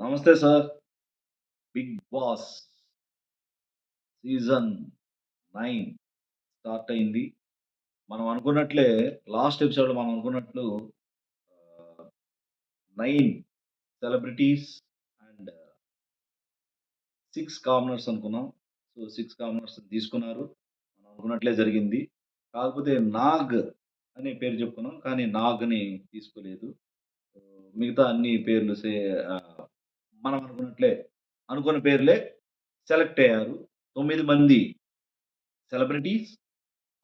నమస్తే sir. 'Big Boss' season nine start అయింది. మనం అనుకున్నట్లే లాస్ట్ ఎపిసోడ్ మనం అనుకున్నట్లు nine celebrities and six commoners అనుకున్నాం. సో, సిక్స్ కామనర్స్ తీసుకున్నారు. మనం అనుకున్నట్లే జరిగింది. కాకపోతే నాగ్ అనే పేరు చెప్పుకున్నాం. కానీ నాగ్‌ని తీసుకోలేదు. మిగతా అన్ని పేర్లు సే మనం అనుకున్నట్లే అనుకున్న పేర్లే సెలెక్ట్ అయ్యారు. తొమ్మిది మంది celebrities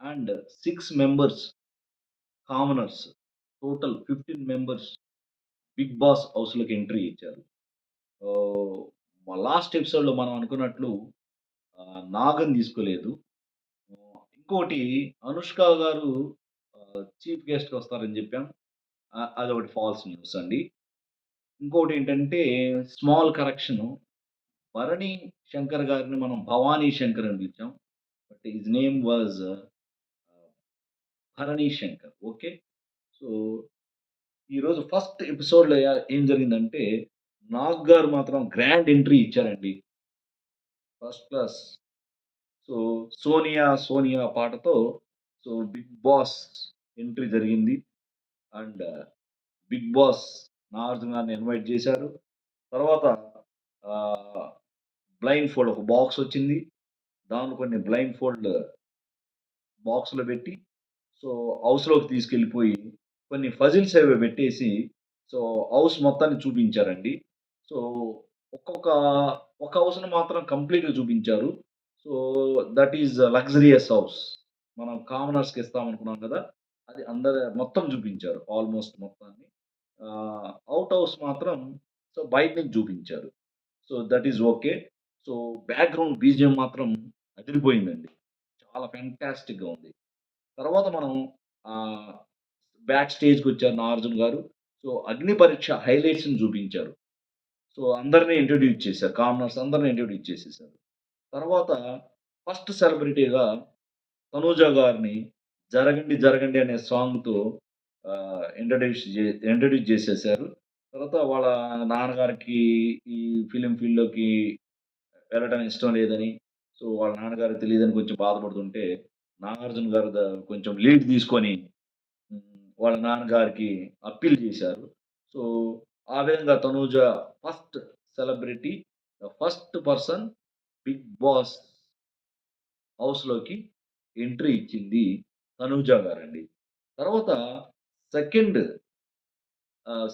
and six members commoners. Total 15 members 'Big Boss' హౌస్‌లోకి ఎంట్రీ ఇచ్చారు. లాస్ట్ ఎపిసోడ్‌లో మనం అనుకున్నట్లు నాగన్ తీసుకోలేదు. ఇంకోటి 'అనుష్క' గారు చీఫ్ గెస్ట్కి వస్తారని చెప్పాం. అదొకటి ఫాల్స్ న్యూస్ అండి. ఇంకోటేంటంటే స్మాల్ కరెక్షను. భరణి శంకర్ గారిని మనం భవానీ శంకర్ అని పిలిచాం. But his name was ah, Bharani Shankar. Okay. So, ఈరోజు ఫస్ట్ ఎపిసోడ్‌లో య ఏం జరిగిందంటే నాగ్ గారు మాత్రం గ్రాండ్ ఎంట్రీ ఇచ్చారండి. First class. So, 'Sonia Sonia' పాటతో సో, 'బిగ్ బాస్' ఎంట్రీ జరిగింది. అండ్ 'బిగ్ బాస్' నాగార్జున గారిని ఇన్వైట్ చేశారు. తర్వాత బ్లైండ్ ఫోల్డ్ ఒక బాక్స్ వచ్చింది. దాన్ని కొన్ని బ్లైండ్ ఫోల్డ్ బాక్స్‌లో పెట్టి సో, హౌస్‌లోకి తీసుకెళ్ళిపోయి కొన్ని పజిల్స్ అవి పెట్టేసి సో, హౌస్ మొత్తాన్ని చూపించారండి. సో, ఒక్కొక్క ఒక హౌస్‌ని మాత్రం కంప్లీట్‌గా చూపించారు. So, that is luxurious house. మనం కామనర్స్‌కి ఇస్తామనుకున్నాం కదా! అది అందరు మొత్తం చూపించారు. ఆల్‌మోస్ట్ మొత్తాన్ని. అవుట్ హౌస్ మాత్రం సో, బయట నుంచి చూపించారు. So, that is okay. So, background BGM మాత్రం అదిరిపోయిందండి. చాలా ఫెంటాస్టిక్‌గా ఉంది. తర్వాత మనం బ్యాక్ స్టేజ్కి వచ్చారు నార్జున్ గారు. సో, అగ్ని పరీక్ష హైలైట్స్‌ని చూపించారు. సో, అందరిని ఇంట్రడ్యూస్ చేశారు. కామనర్స్ అందరిని ఇంట్రడ్యూస్ చేసేసారు. తర్వాత ఫస్ట్ సెలబ్రిటీగా తనూజ గారిని 'జరగండి జరగండి' అనే సాంగ్‌తో ఇంట్రడ్యూస్ చే ఇంట్రడ్యూస్ చేసేసారు. తర్వాత వాళ్ళ నాన్నగారికి ఈ ఫిలిం ఫీల్డ్‌లోకి వెళ్ళడం ఇష్టం లేదని, సో, వాళ్ళ నాన్నగారికి తెలియదని కొంచెం బాధపడుతుంటే నాగార్జున గారు కొంచెం లీడ్ తీసుకొని వాళ్ళ నాన్నగారికి అప్పీల్ చేశారు. సో, ఆ విధంగా Tanuja first celebrity, the first person 'Big Boss' హౌస్‌లోకి ఎంట్రీ ఇచ్చింది తనూజ గారండి. తర్వాత సెకండ్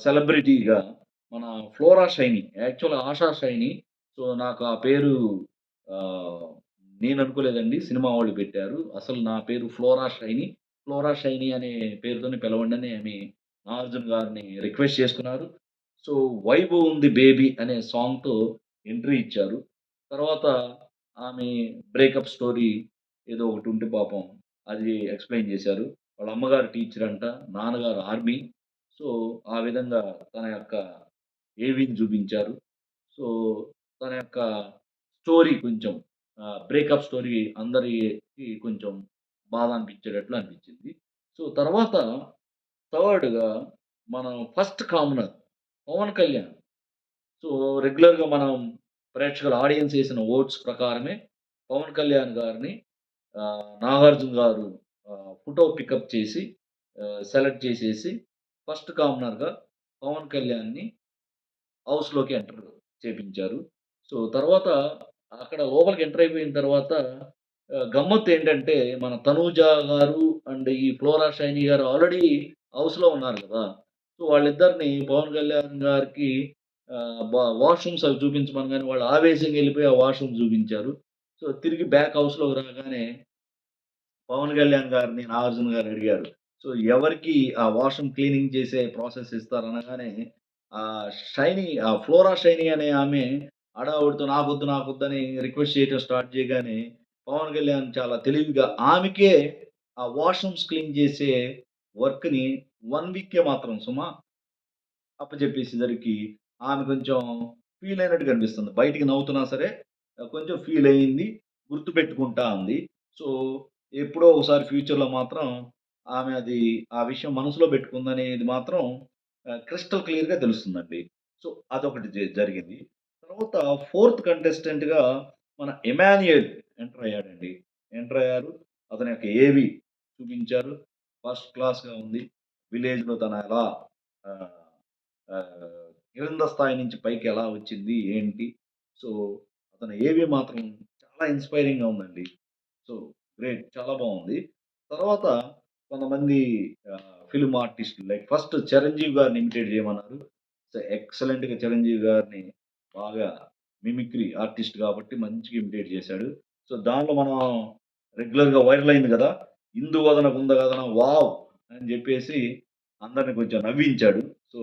సెలబ్రిటీగా మన ఫ్లోరా షైని యాక్చువల్ ఆషా షైని సో, నాకు ఆ పేరు నేను అనుకోలేదండి. సినిమా వాళ్ళు పెట్టారు. అసలు నా పేరు ఫ్లోరా షైని ఫ్లోరా షైని అనే పేరుతోనే పిలవండి అని ఆమె నాగార్జున గారిని రిక్వెస్ట్ చేసుకున్నారు. సో, 'వైబు ఉంది బేబీ' అనే సాంగ్‌తో ఎంట్రీ ఇచ్చారు. తర్వాత ఆమె బ్రేకప్ స్టోరీ ఏదో ఒకటి ఉంటే పాపం అది ఎక్స్‌ప్లెయిన్ చేశారు. వాళ్ళ అమ్మగారు టీచర్ అంట. నాన్నగారు ఆర్మీ. సో, ఆ విధంగా తన యొక్క ఏవీని చూపించారు. సో, తన యొక్క స్టోరీ కొంచెం బ్రేకప్ స్టోరీ అందరికి కొంచెం బాధ అనిపించేటట్లు అనిపించింది. సో, తర్వాత థర్డ్‌గా మనం first commoner 'Pavan Kalyan'. So, రెగ్యులర్‌గా మనం ప్రేక్షకుల ఆడియన్స్ వేసిన ఓట్స్ ప్రకారమే 'పవన్ కళ్యాణ్' గారిని Nagarjuna garu photo pick up చేసి సెలెక్ట్ చేసేసి ఫస్ట్ కామనర్‌గా 'పవన్ కళ్యాణ్‌ని' హౌస్‌లోకి ఎంటర్ చేపించారు. సో, తర్వాత అక్కడ లోపలికి ఎంటర్ అయిపోయిన తర్వాత గమ్మత్ ఏంటంటే మన తనూజ గారు అండ్ ఈ ఫ్లోరా షైనీ గారు ఆల్రెడీ హౌస్‌లో ఉన్నారు కదా! సో, వాళ్ళిద్దరిని పవన్ కళ్యాణ్ గారికి వాష్‌రూమ్స్ అవి చూపించమని కానీ వాళ్ళు ఆవేశంగా వెళ్ళిపోయి ఆ వాష్‌రూమ్ చూపించారు. సో, తిరిగి బ్యాక్ హౌస్‌లోకి రాగానే పవన్ కళ్యాణ్ గారిని నాగార్జున గారు అడిగారు. సో, ఎవరికి ఆ వాష్‌రూమ్ క్లీనింగ్ చేసే ప్రాసెస్ ఇస్తారనగానే ఆ షైనీ ఆ ఫ్లోరా షైనీ అనే ఆమె హడావుడితో నాకొద్దు, నాకొద్దని రిక్వెస్ట్ చేయటం స్టార్ట్ చేయగానే పవన్ కళ్యాణ్ చాలా తెలివిగా ఆమెకే ఆ వాష్‌రూమ్స్ క్లీన్ చేసే వర్క్‌ని వన్ వీకే మాత్రం సుమా అప్పచెప్పేసేసరికి ఆమె కొంచెం ఫీల్ అయినట్టు కనిపిస్తుంది. బయటికి నవ్వుతున్నా సరే కొంచెం ఫీల్ అయింది. గుర్తుపెట్టుకుంటా ఉంది. సో, ఎప్పుడో ఒకసారి ఫ్యూచర్‌లో మాత్రం ఆమె అది ఆ విషయం మనసులో పెట్టుకుందనేది మాత్రం క్రిస్టల్ క్లియర్‌గా తెలుస్తుందండి. సో, అదొకటి జ జరిగింది. తర్వాత ఫోర్త్ కంటెస్టెంట్‌గా మన ఎమాన్యుయల్ ఎంటర్ అయ్యాడండి. ఎంటర్ అయ్యారు. అతని యొక్క ఏవి చూపించారు. ఫస్ట్ క్లాస్‌గా ఉంది. విలేజ్‌లో తన ఎలా క్రింద స్థాయి నుంచి పైకి ఎలా వచ్చింది? ఏంటి? సో, అతని ఏవి మాత్రం చాలా ఇన్‌స్పైరింగ్‌గా ఉందండి. సో, గ్రేట్ చాలా బాగుంది తర్వాత కొంతమంది ఫిల్మ్ ఆర్టిస్టులు లైక్ ఫస్ట్ 'చిరంజీవి' గారిని ఇమిటేట్ చేయమన్నారు. సో, ఎక్సలెంట్‌గా 'చిరంజీవి' గారిని బాగా మిమిక్రీ ఆర్టిస్ట్ కాబట్టి మంచిగా ఇమిటేట్ చేశాడు. సో, దానిలో మనం రెగ్యులర్‌గా వైరల్ అయింది కదా! ఇందువదన గుందగదన వావ్! అని చెప్పేసి అందరిని కొంచెం నవ్వించాడు. సో,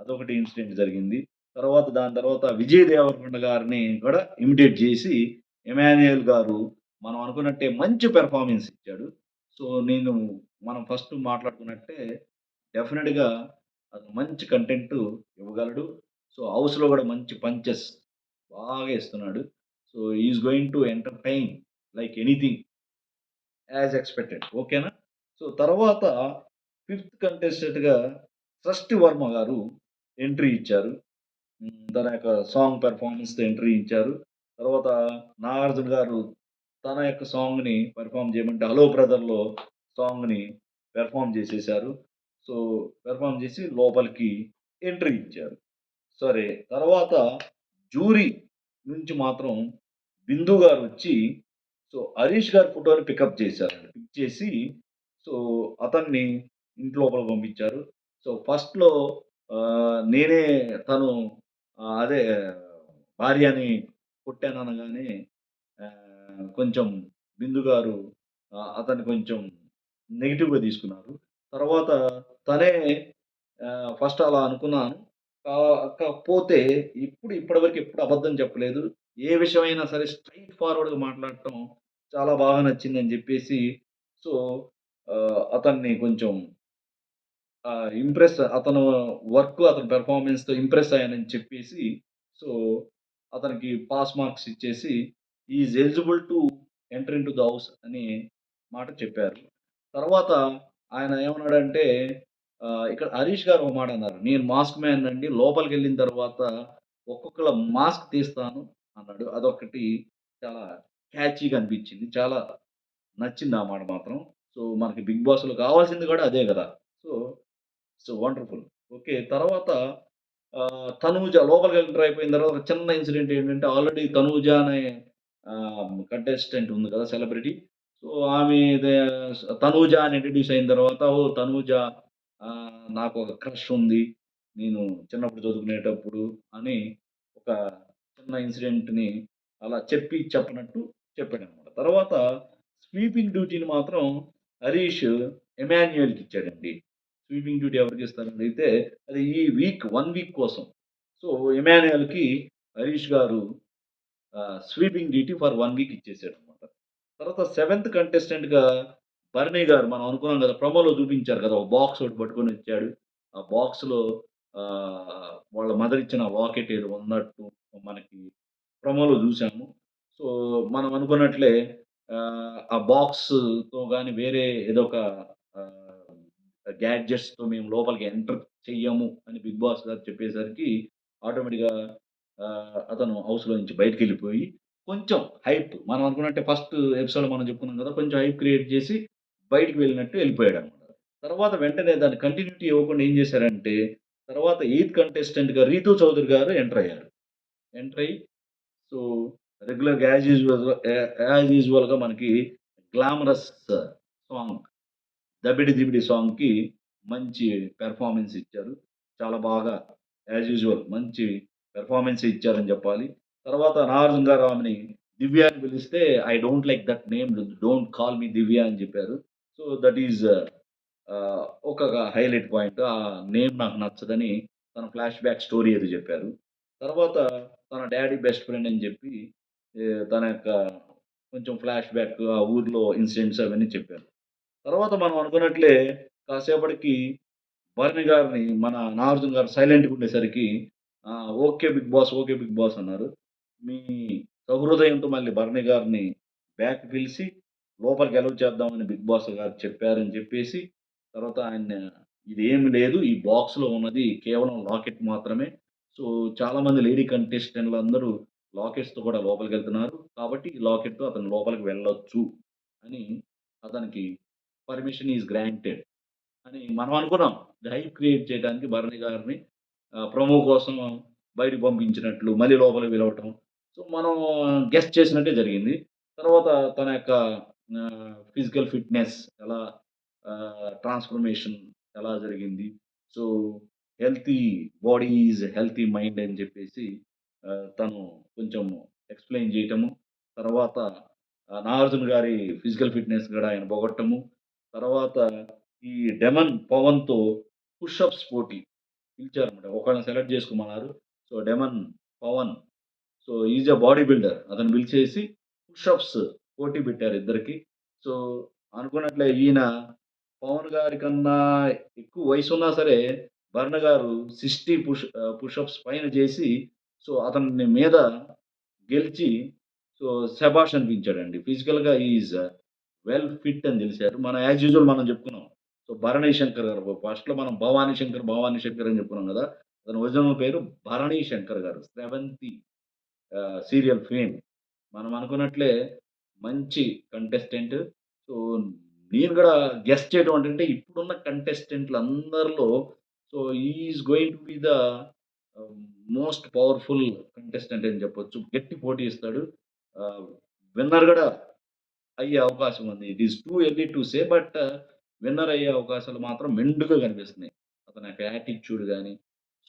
అదొకటి ఇన్సిడెంట్ జరిగింది. తర్వాత దాని తర్వాత 'విజయ్ దేవరకొండ' గారిని కూడా ఇమిటేట్ చేసి ఎమాన్యుయల్ గారు మనం అనుకున్నట్టే మంచి పెర్ఫార్మెన్స్ ఇచ్చాడు. సో, నేను మనం ఫస్ట్ మాట్లాడుకున్నట్టే డెఫినెట్గా అతను మంచి కంటెంట్ ఇవ్వగలడు. సో, హౌస్‌లో కూడా మంచి పంచెస్ బాగా ఇస్తున్నాడు. So, is going to entertain like anything. As expected. ఓకేనా? సో, తర్వాత ఫిఫ్త్ కంటెస్టెంట్‌గా 'సృష్టి వర్మ' గారు ఎంట్రీ ఇచ్చారు. తన యొక్క సాంగ్ పెర్ఫార్మెన్స్తో ఎంట్రీ ఇచ్చారు. తర్వాత 'నాగార్జున' గారు తన యొక్క సాంగ్‌ని పెర్ఫార్మ్ చేయమంటే 'హలో బ్రదర్‌లో' సాంగ్‌ని పెర్ఫార్మ్ చేసేసారు. సో, పెర్ఫార్మ్ చేసి లోపలికి ఎంట్రీ ఇచ్చారు. సరే తర్వాత జూరీ నుంచి మాత్రం 'బిందు' వచ్చి సో, 'హరీష్' గారి ఫోటోని పికప్ చేశారు పిక్ చేసి సో, అతన్ని ఇంటి లోపల పంపించారు. సో, ఫస్ట్‌లో నేనే తను అదే భార్యని కొట్టాననగానే కొంచెం 'బిందు' గారు అతన్ని కొంచెం నెగిటివ్గా తీసుకున్నారు. తర్వాత తనే ఫస్ట్ అలా అనుకున్నాను. కాకపోతే ఇప్పుడు ఇప్పటివరకు ఎప్పుడు అబద్ధం చెప్పలేదు. ఏ విషయమైనా సరే స్ట్రెయిట్ ఫార్వర్డ్‌గా మాట్లాడటం చాలా బాగా నచ్చిందని చెప్పేసి సో, అతన్ని కొంచెం ఇంప్రెస్ అతను వర్క్, అతని పెర్ఫార్మెన్స్తో ఇంప్రెస్ అయ్యానని చెప్పేసి సో, అతనికి పాస్ మార్క్స్ ఇచ్చేసి is eligible to enter into the house అని మాట చెప్పారు. తర్వాత ఆయన ఏమన్నాడంటే ఇక్కడ 'హరీష్' గారు ఒక మాట అన్నారు. "నేను మాస్క్ మ్యాన్ అండి. లోపలికెళ్ళిన తర్వాత ఒక్కొక్కళ్ళ మాస్క్ తీస్తాను" అన్నాడు. అదొకటి చాలా క్యాచీగా అనిపించింది. చాలా నచ్చింది ఆ మాట మాత్రం. సో, మనకి 'బిగ్ బాస్‌లో' కావాల్సింది కూడా అదే కదా సో, సో వండర్‌ఫుల్. ఓకే. తర్వాత 'తనూజ' లోపలికి ఎంటర్ అయిపోయిన తర్వాత ఒక చిన్న ఇన్సిడెంట్ ఏంటంటే ఆల్రెడీ 'తనూజ' అనే కంటెస్టెంట్ ఉంది కదా! సెలబ్రిటీ. సో, ఆమె 'తనూజ' అని ఇంట్రడ్యూస్ అయిన తర్వాత ఓ 'తనూజ' నాకు ఒక క్రష్ ఉంది. నేను చిన్నప్పుడు చదువుకునేటప్పుడు అని ఒక చిన్న ఇన్సిడెంట్‌ని అలా చెప్పి చెప్పనట్టు చెప్పాడనమాట. తర్వాత స్వీపింగ్ డ్యూటీని మాత్రం 'హరీష్' ఎమాన్యుయల్‌కి ఇచ్చాడండి. స్వీపింగ్ డ్యూటీ ఎవరికిస్తారని అయితే అది ఈ వీక్ వన్ వీక్ కోసం. So, ఎమాన్యుయల్‌కి 'Harish' garu sweeping duty for one week ఇచ్చేసాడనమాట. తర్వాత సెవెంత్ కంటెస్టెంట్‌గా 'భరణి' గారు మనం అనుకున్నాం కదా! ప్రమోలో చూపించారు కదా! ఒక బాక్స్ ఒకటి పట్టుకొని వచ్చాడు. ఆ బాక్స్‌లో వాళ్ళ మదర్ ఇచ్చిన వాకెట్ ఏదో ఉన్నట్టు మనకి ప్రమోలో చూసాము. సో, మనం అనుకున్నట్లే ఆ బాక్స్‌తో కానీ వేరే ఏదో ఒక గ్యాడ్జెట్స్‌తో మేము లోపలికి ఎంటర్ చెయ్యము అని 'బిగ్ బాస్' గారు చెప్పేసరికి ఆటోమేటిక్‌గా అతను హౌస్‌లో నుంచి బయటికెళ్ళిపోయి కొంచెం హైప్ మనం అనుకున్నట్టే ఫస్ట్ ఎపిసోడ్‌లో మనం చెప్పుకున్నాం కదా! కొంచెం హైప్ క్రియేట్ చేసి బయటకు వెళ్ళినట్టు వెళ్ళిపోయాడనమాట. తర్వాత వెంటనే దాన్ని కంటిన్యూటీ ఇవ్వకుండా ఏం చేశారంటే తర్వాత ఎయిత్ కంటెస్టెంట్‌గా 'రీతూ చౌదరి' గారు ఎంటర్ అయ్యారు. ఎంటర్ అయ్యి సో, రెగ్యులర్‌గా యాజ్ యూజువల్ యాజ్ యూజువల్‌గా మనకి గ్లామరస్ సాంగ్ 'దబిడి దిబిడి' సాంగ్‌కి మంచి పెర్ఫార్మెన్స్ ఇచ్చారు. చాలా బాగా యాజ్ యూజువల్ మంచి పెర్ఫార్మెన్స్ ఇచ్చారని చెప్పాలి. తర్వాత 'నాగార్జున' గారు ఆమెని దివ్య అని పిలిస్తే I don't like that name don't call me Divya అని చెప్పారు. సో, దట్ ఈస్ uh, ఒక హైలైట్ పాయింట్. ఆ నేమ్ నాకు నచ్చదని తన ఫ్లాష్ బ్యాక్ స్టోరీ అది చెప్పారు. తర్వాత తన డాడీ బెస్ట్ ఫ్రెండ్ అని చెప్పి తన యొక్క కొంచెం ఫ్లాష్ బ్యాక్ ఆ ఊర్లో ఇన్సిడెంట్స్ అవన్నీ చెప్పారు. తర్వాత మనం అనుకున్నట్లే కాసేపటికి 'భరణి' గారిని మన 'నాగార్జున' గారు సైలెంట్‌గా ఉండేసరికి okay Big Boss, okay Big Boss అన్నారు. మీ సహృదయంతో మళ్ళీ 'భరణి' గారిని బ్యాక్ పిలిచి లోపలికి అలౌ చేద్దామని 'బిగ్ బాస్' గారు చెప్పారని చెప్పేసి తర్వాత ఆయన ఇదేమి లేదు. ఈ బాక్స్‌లో ఉన్నది కేవలం లాకెట్ మాత్రమే. సో, చాలామంది లేడీ కంటెస్టెంట్లు అందరూ లాకెట్స్‌తో కూడా లోపలికి వెళ్తున్నారు కాబట్టి ఈ లాకెట్‌తో అతను లోపలికి వెళ్ళొచ్చు అని అతనికి పర్మిషన్ ఈజ్ గ్రాంటెడ్ అని మనం అనుకున్నాం. హైప్ క్రియేట్ చేయడానికి భరణి గారిని ప్రొమో కోసం బయటకు పంపించినట్లు, మళ్ళీ లోపలికి పిలవటం. సో, మనం గెస్ట్ చేసినట్టే జరిగింది. తర్వాత తన యొక్క ఫిజికల్ ఫిట్‌నెస్ ఎలా ట్రాన్స్‌ఫర్మేషన్ ఎలా జరిగింది. So, healthy body is healthy mind అని చెప్పేసి తను కొంచెం ఎక్స్‌ప్లెయిన్ చేయటము. తర్వాత నాగార్జున గారి ఫిజికల్ ఫిట్‌నెస్ కూడా ఆయన పొగట్టము. తర్వాత ఈ డెమన్ పవన్‌తో పుష్ అప్స్ పోటీ పిలిచారనమాట ఒకళ్ళని select చేసుకోమన్నారు. So, Demon Pavan so, is a body builder. అతను పిలిచేసి పుషప్స్ పోటీ పెట్టారు ఇద్దరికి. సో, అనుకున్నట్లే ఈయన పవన్ గారి కన్నా ఎక్కువ వయసు ఉన్నా సరే, భరణ గారు 60 పుష్ పుషప్స్ పైన చేసి సో, అతన్ని మీద గెలిచి సో, శభాష్ అనిపించాడండి. ఫిజికల్‌గా ఈజ్ వెల్ ఫిట్ అని తెలిసారు. మనం యాజ్ యూజువల్ మనం చెప్పుకున్నాం. సో, భరణి శంకర్ గారు ఫస్ట్‌లో మనం భవానీ శంకర్, భవానీ శంకర్ అని చెప్పుకున్నాం కదా! అతని ఒరిజినల్ పేరు భరణి శంకర్ గారు. 'Sravanthi' serial fame. మనం అనుకున్నట్లే మంచి కంటెస్టెంట్. సో, నేను కూడా గెస్ట్ చేయడం అంటే ఇప్పుడున్న కంటెస్టెంట్లు అందరిలో so, is going to be the most powerful contestant అని చెప్పొచ్చు. గట్టి పోటీ ఇస్తాడు. విన్నర్ కూడా అయ్యే అవకాశం ఉంది. It is too early to say but winner అయ్యే అవకాశాలు మాత్రం మెండుగా కనిపిస్తున్నాయి. అతని యొక్క యాటిట్యూడ్ కానీ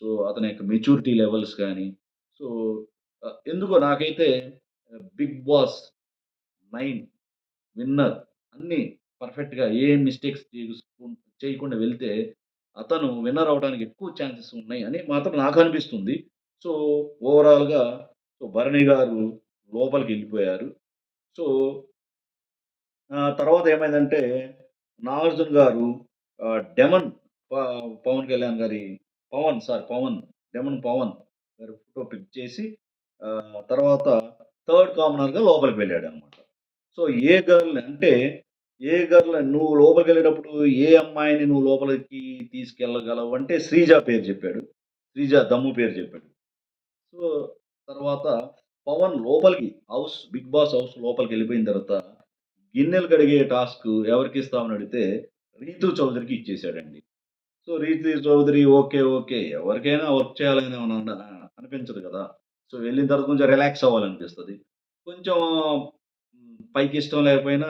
సో, అతని యొక్క మెచ్యూరిటీ లెవెల్స్ కానీ సో, ఎందుకో నాకైతే 'బిగ్ బాస్ నైన్ విన్నర్ అన్నీ పర్ఫెక్ట్‌గా ఏ మిస్టేక్స్ చేయకుండా వెళ్తే, అతను విన్నర్ అవ్వడానికి ఎక్కువ ఛాన్సెస్ ఉన్నాయి అని మాత్రం నాకు అనిపిస్తుంది. సో, ఓవరాల్‌గా సో, భరణి గారు లోపలికి వెళ్ళిపోయారు సో తర్వాత ఏమైందంటే నాగార్జున గారు డెమన్ పవన్ కళ్యాణ్ గారి పవన్ సారీ పవన్ డెమన్ పవన్ గారి ఫోటో పిక్ చేసి తర్వాత థర్డ్ కామనర్‌గా లోపలికి వెళ్ళాడు అనమాట సో, ఏ గర్ల్ అంటే ఏ గర్ల్ నువ్వు లోపలికి వెళ్ళేటప్పుడు ఏ అమ్మాయిని నువ్వు లోపలికి తీసుకెళ్ళగలవు అంటే శ్రీజ పేరు చెప్పాడు. శ్రీజ దమ్ము పేరు చెప్పాడు. సో, తర్వాత పవన్ లోపలికి హౌస్ 'బిగ్ బాస్' హౌస్ లోపలికి వెళ్ళిపోయిన తర్వాత గిన్నెలు కడిగే టాస్క్ ఎవరికి ఇస్తామని అడిగితే రీతు చౌదరికి ఇచ్చేసాడండి. So, Ritu Chowdary okay. Okay. ఎవరికైనా వర్క్ చేయాలని అనిపించదు కదా! సో, వెళ్ళిన తర్వాత కొంచెం రిలాక్స్ అవ్వాలనిపిస్తుంది కొంచెం పైకి ఇష్టం లేకపోయినా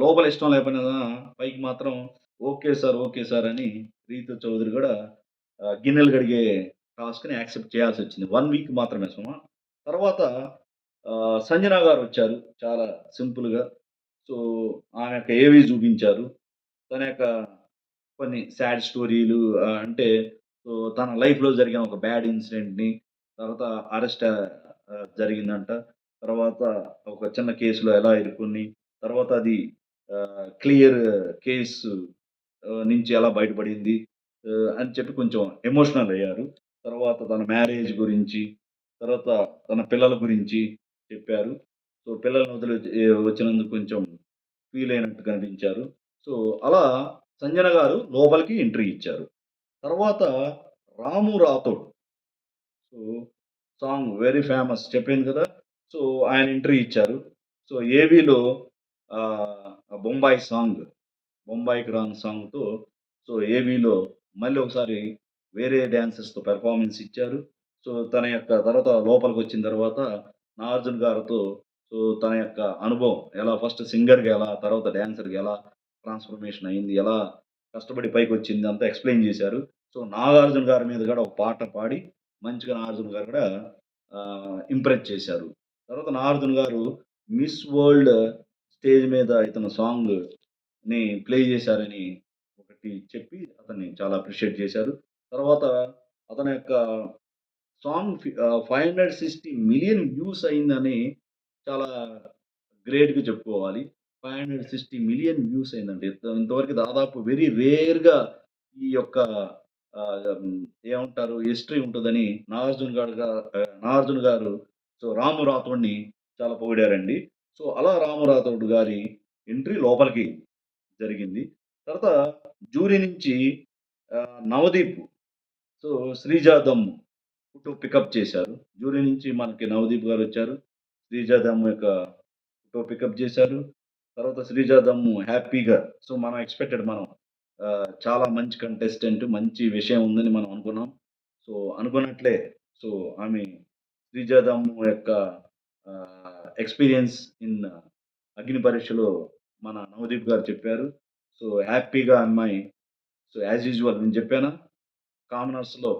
లోపల ఇష్టం లేకపోయినా పైకి మాత్రం ఓకే సార్, ఓకే సార్ అని రీతు చౌదరి కూడా గిన్నెలు కడిగే టాస్క్‌ని యాక్సెప్ట్ చేయాల్సి వచ్చింది వన్ వీక్ మాత్రమే సుమా తర్వాత సంజనా గారు వచ్చారు చాలా సింపుల్‌గా. సో, ఆమె యొక్క ఏవి చూపించారు. తన యొక్క కొన్ని సాడ్ స్టోరీలు అంటే సో, తన లైఫ్‌లో జరిగిన ఒక బ్యాడ్ ఇన్సిడెంట్‌ని తర్వాత అరెస్ట్ జరిగిందంట. తర్వాత ఒక చిన్న కేసులో ఎలా ఇరుక్కొని తర్వాత అది క్లియర్ కేసు నుంచి ఎలా బయటపడింది అని చెప్పి కొంచెం ఎమోషనల్ అయ్యారు. తర్వాత తన మ్యారేజ్ గురించి, తర్వాత తన పిల్లల గురించి చెప్పారు. సో, పిల్లల్ని వదిలి వచ్చినందుకు కొంచెం ఫీల్ అయినట్టు కనిపించారు. సో, అలా సంజన గారు లోపలికి ఎంట్రీ ఇచ్చారు. తర్వాత Ramu Rathod. So, song very famous చెప్పాను కదా! సో, ఆయన ఎంట్రీ ఇచ్చారు. సో, ఏవీలో 'బొంబాయి' సాంగ్ 'బొంబాయికి రాంగ్ సాంగ్‌తో సో, ఏవీలో మళ్ళీ ఒకసారి వేరే డ్యాన్సెస్తో పెర్ఫార్మెన్స్ ఇచ్చారు. సో, తన యొక్క తర్వాత లోపలికి వచ్చిన తర్వాత నాగార్జున గారితో సో, తన యొక్క అనుభవం ఎలా ఫస్ట్ సింగర్‌గా ఎలా, తర్వాత డ్యాన్సర్గా ఎలా ట్రాన్స్‌ఫర్మేషన్ అయింది, ఎలా కష్టపడి పైకి వచ్చింది అంతా ఎక్స్‌ప్లెయిన్ చేశారు. సో, నాగార్జున గారి మీద కూడా ఒక పాట పాడి మంచిగా నాగార్జున గారు కూడా ఇంప్రెస్ చేశారు. తర్వాత నాగార్జున గారు మిస్ వరల్డ్ స్టేజ్ మీద ఇతను సాంగ్‌ని ప్లే చేశారని ఒకటి చెప్పి అతన్ని చాలా అప్రిషియేట్ చేశారు. తర్వాత అతని యొక్క సాంగ్ ఫి ఆహ్, 560,000,000 వ్యూస్ అయిందని చాలా గ్రేట్‌గా చెప్పుకోవాలి. 560,000,000 వ్యూస్ అయిందండి. ఇంతవరకు దాదాపు వెరీ రేర్‌గా ఈ యొక్క ఏమంటారు హిస్టరీ ఉంటుందని నాగార్జున గారు నాగార్జున గారు సో, రాము రాథోడ్‌ని చాలా పొగిడారండి. సో, అలా రాము రాథోడ్ గారి ఎంట్రీ లోపలికి జరిగింది. తర్వాత జూరీ నుంచి నవదీప్ సో, శ్రీజాదమ్ ఫోటో పికప్ చేశారు. జూరీ నుంచి మనకి నవదీప్ గారు వచ్చారు శ్రీజాదమ్ యొక్క ఫోటో పికప్ చేశారు. తర్వాత శ్రీజాదమ్ హ్యాపీగా సో, మనం ఎక్స్‌పెక్టెడ్ మనం చాలా మంచి కంటెస్టెంట్ మంచి విషయం ఉందని మనం అనుకున్నాం. సో, అనుకున్నట్లే సో, ఆమె శ్రీజాదమ్ యొక్క ఎక్స్‌పీరియన్స్ ఇన్ అగ్ని పరీక్షలో మన నవదీప్ గారు చెప్పారు. సో, హ్యాపీగా అమ్మాయి సో, యాజ్ యూజువల్ నేను చెప్పానా? కామనర్స్‌లో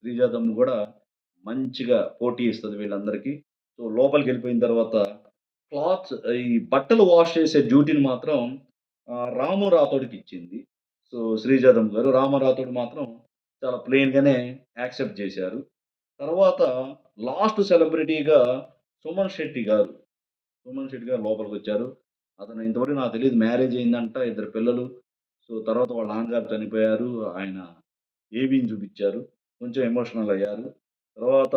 శ్రీజాదమ్ కూడా మంచిగా పోటీ ఇస్తుంది వీళ్ళందరికీ. సో, లోపలికి వెళ్ళిపోయిన తర్వాత క్లాత్స్ ఈ బట్టలు వాష్ చేసే డ్యూటీని మాత్రం రాము రాము రాథోడ్‌కిచ్చింది. సో, శ్రీజాదం గారు. రాము రాథోడ్ మాత్రం చాలా ప్లెయిన్‌గానే యాక్సెప్ట్ చేశారు. తర్వాత లాస్ట్ సెలబ్రిటీగా సుమన్ శెట్టి గారు. సుమన్ శెట్టి గారు లోపలికి వచ్చారు అతను ఇంతవరకు నాకు తెలియదు మ్యారేజ్ అయిందంట. ఇద్దరు పిల్లలు. సో, తర్వాత వాళ్ళ నాన్నగారు చనిపోయారు. ఆయన ఏబీని చూపించారు కొంచెం ఎమోషనల్ అయ్యారు. తర్వాత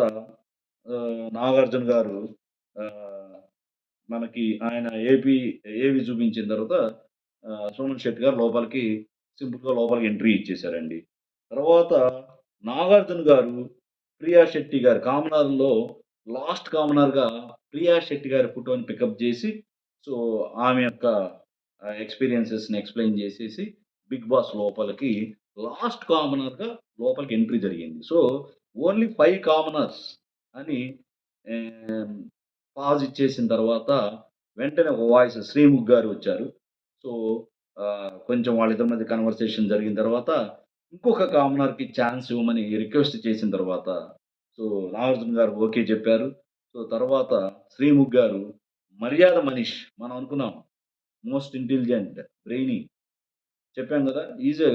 నాగార్జున గారు మనకి ఆయన ఏపీ ఏవి చూపించిన తర్వాత సోమన్ శెట్టి గారు లోపలికి సింపుల్‌గా లోపలికి ఎంట్రీ ఇచ్చేశారండి తర్వాత నాగార్జున గారు ప్రియా శెట్టి గారు కామనార్లో లాస్ట్ కామనర్‌గా ప్రియా శెట్టి గారి ఫోటోని పికప్ చేసి సో, ఆమె యొక్క ఎక్స్‌పీరియన్సెస్‌ని ఎక్స్‌ప్లెయిన్ చేసేసి బిగ్ బాస్ లోపలికి లాస్ట్ కామనర్‌గా లోపలికి ఎంట్రీ జరిగింది. సో, ఓన్లీ ఫైవ్ కామనర్స్ అని పాజ్ ఇచ్చేసిన తర్వాత వెంటనే ఒక వాయిస్ శ్రీముఖ్ గారు వచ్చారు. సో, కొంచెం వాళ్ళిద్దరి మధ్య కన్వర్సేషన్ జరిగిన తర్వాత ఇంకొక కామనర్‌కి ఛాన్స్ ఇవ్వమని రిక్వెస్ట్ చేసిన తర్వాత సో, నాగార్జున గారు ఓకే చెప్పారు. సో, తర్వాత శ్రీముఖ్ గారు మర్యాద మనీష్ మనం అనుకున్నాం. మోస్ట్ ఇంటెలిజెంట్, బ్రెయినీ చెప్పాం కదా is a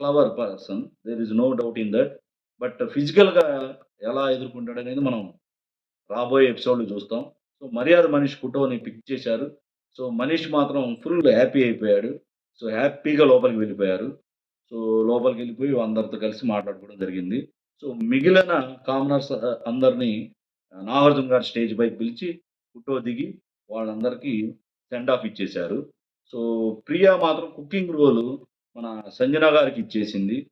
clever person. There is no doubt in that but ఫిజికల్‌గా ఎలా ఎదుర్కొంటాడనేది మనం రాబోయే ఎపిసోడ్‌లో చూస్తాం. సో, మర్యాద మనీష్ ఫోటోని పిక్ చేశారు. సో, మనీష్ మాత్రం ఫుల్ హ్యాపీ అయిపోయాడు. సో, హ్యాపీగా లోపలికి వెళ్ళిపోయారు. సో, లోపలికి వెళ్ళిపోయి అందరితో కలిసి మాట్లాడుకోవడం జరిగింది. సో, మిగిలిన కామనర్స్ అందరినీ అందరిని నాగార్జున గారు స్టేజ్ పైకి పిలిచి ఫోటో దిగి వాళ్ళందరికీ సెండ్ ఆఫ్ ఇచ్చేశారు. సో, ప్రియా మాత్రం కుకింగ్ రోలు మన సంజన గారికి ఇచ్చేసింది.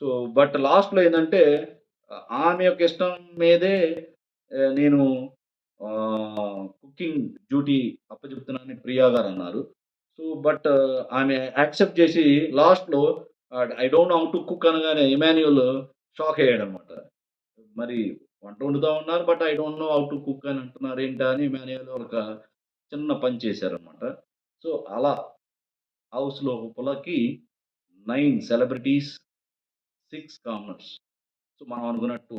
సో, బట్ లాస్ట్‌లో ఏంటంటే ఆమె యొక్క ఇష్టం మీదే నేను కుకింగ్ డ్యూటీ అప్పచెప్తున్నానని ప్రియా గారు అన్నారు సో, బట్ ఆమె యాక్సెప్ట్ చేసి లాస్ట్‌లో I don't know how to cook అనగానే ఇమాన్యుయల్ షాక్ అయ్యాడన్నమాట. మరి వంట వండుతా ఉన్నారు. But I don't know how to cook అని అంటున్నారు ఏంటా అని ఇమాన్యుయల్ ఒక చిన్న పని చేశారనమాట సో, అలా హౌస్ లోపలకి nine celebrities, six commerce so, మనం అనుకున్నట్టు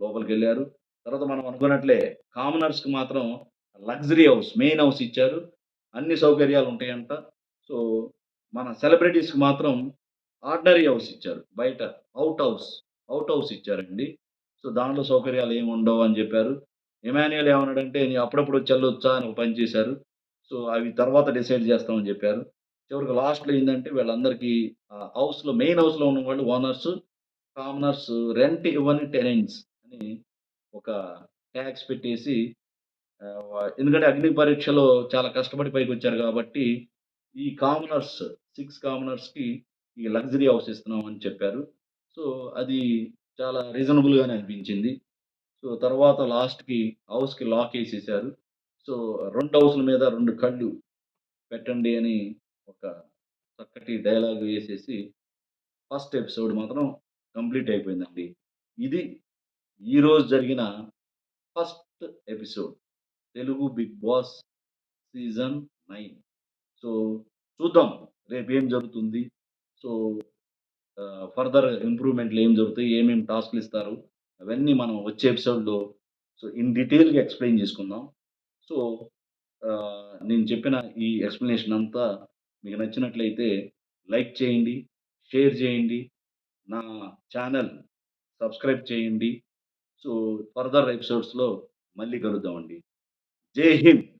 లోపలికి వెళ్ళారు తర్వాత మనం అనుకున్నట్లే కామనర్స్‌కి మాత్రం లగ్జరీ హౌస్, మెయిన్ హౌస్ ఇచ్చారు. అన్ని సౌకర్యాలు ఉంటాయంట. సో, మన సెలబ్రిటీస్‌కి మాత్రం ఆర్డినరీ హౌస్ ఇచ్చారు. బయట అవుట్ హౌస్, అవుట్ హౌస్ ఇచ్చారండి. సో, దాంట్లో సౌకర్యాలు ఏమి ఉండవు అని చెప్పారు. ఎమాన్యుయల్ ఏమన్నాడంటే "నేను అప్పుడప్పుడు చల్లొచ్చా అని ఒక చేశారు. సో, అవి తర్వాత డిసైడ్ చేస్తామని చెప్పారు. చివరికి లాస్ట్‌లో ఏంటంటే వీళ్ళందరికీ హౌస్‌లో మెయిన్ హౌస్‌లో ఉన్నవాళ్ళు ఓనర్స్, కామనర్స్ రెంట్ ఇవ్వని టెనెంట్స్ అని ఒక ట్యాక్స్ పెట్టేసి ఎందుకంటే అగ్ని పరీక్షలో చాలా కష్టపడి పైకి వచ్చారు కాబట్టి ఈ కామనర్స్ సిక్స్ కామనర్స్‌కి ఈ లగ్జరీ హౌస్ ఇస్తున్నాం అని చెప్పారు. సో, అది చాలా రీజనబుల్‌గానే అనిపించింది. సో, తర్వాత లాస్ట్‌కి హౌస్‌కి లాక్ వేసేసారు సో, రెండు హౌస్‌ల మీద రెండు కళ్ళు పెట్టండి అని ఒక చక్కటి డైలాగ్ వేసేసి ఫస్ట్ ఎపిసోడ్ మాత్రం కంప్లీట్ అయిపోయిందండి. ఇది ఈరోజు జరిగిన first episode. Telugu Big Boss season nine so, చూద్దాం రేపేం జరుగుతుంది. సో, ఫర్దర్ ఇంప్రూవ్‌మెంట్‌లు ఏం జరుగుతాయి? ఏమేమి టాస్క్‌లు ఇస్తారు? అవన్నీ మనం వచ్చే ఎపిసోడ్‌లో సో, ఇన్ డీటెయిల్‌గా ఎక్స్‌ప్లెయిన్ చేసుకుందాం. సో, నేను చెప్పిన ఈ ఎక్స్‌ప్లనేషన్ అంతా మీకు నచ్చినట్లయితే లైక్ చేయండి, షేర్ చేయండి. నా ఛానల్ సబ్స్క్రైబ్ చేయండి. సో, ఫర్దర్ ఎపిసోడ్స్‌లో మళ్ళీ కలుద్దామండి. జై హింద్.